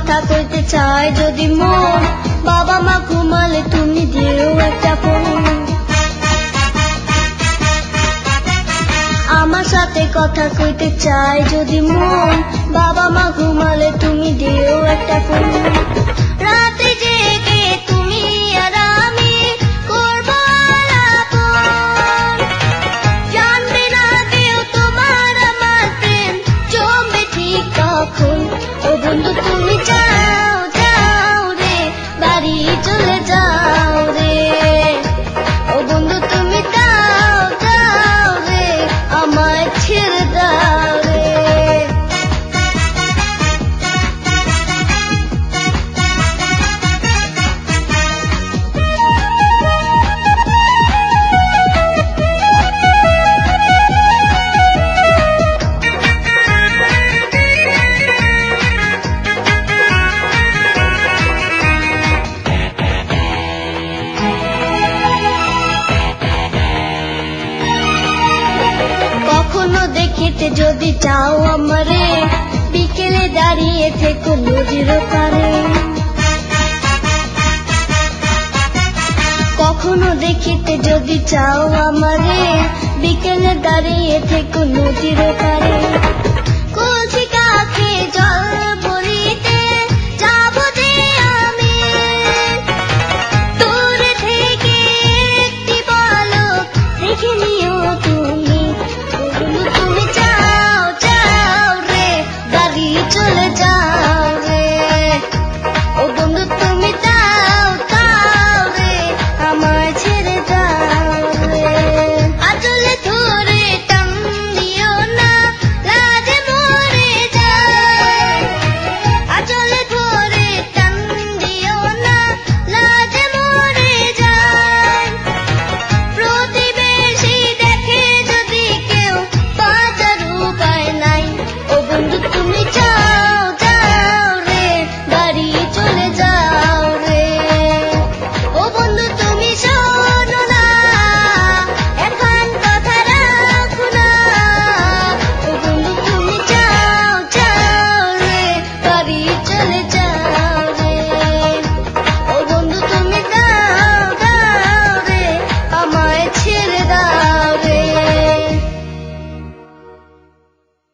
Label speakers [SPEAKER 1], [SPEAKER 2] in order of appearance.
[SPEAKER 1] কথা কইতে চাই যদি মন, বাবা মা ঘুমালে তুমি দিও একটা ফোন। আমার সাথে কথা কইতে চাই যদি মন, বাবা মা ঘুমালে তুমি দিও একটা ফোন। দেখিতে যদি চাও আমারে, বিকেলে দাঁড়িয়ে থেকো নদীর পারে। কখনো দেখিতে যদি চাও আমারে, বিকেলে দাঁড়িয়ে থেকো নদীর পারে।